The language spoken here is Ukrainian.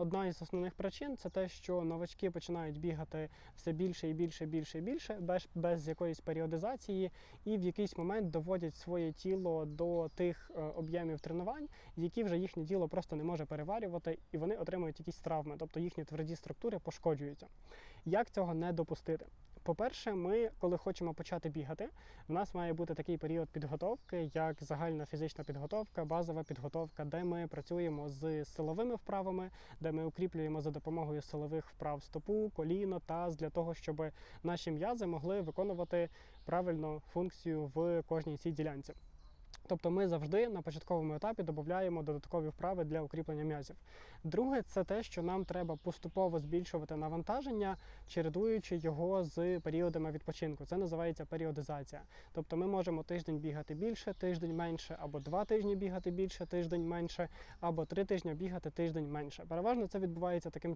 Одна із основних причин це те, що новачки починають бігати все більше і більше, більше і більше, без, без якоїсь періодизації, і в якийсь момент доводять своє тіло до тих е, об'ємів тренувань, які вже їхнє тіло просто не може переварювати, і вони отримують якісь травми, тобто їхні тверді структури пошкоджуються. Як цього не допустити? По-перше, ми, коли хочемо почати бігати, в нас має бути такий період підготовки, як загальна фізична підготовка, базова підготовка, де ми працюємо з силовими вправами, де ми укріплюємо за допомогою силових вправ стопу, коліно, таз для того, щоб наші м'язи могли виконувати правильну функцію в кожній цій ділянці. Тобто ми завжди на початковому етапі додаємо додаткові вправи для укріплення м'язів. Друге, це те, що нам треба поступово збільшувати навантаження, чередуючи його з періодами відпочинку. Це називається періодизація. Тобто ми можемо тиждень бігати більше, тиждень менше, або два тижні бігати більше, тиждень менше, або три тижні бігати тиждень менше. Переважно це відбувається таким чином.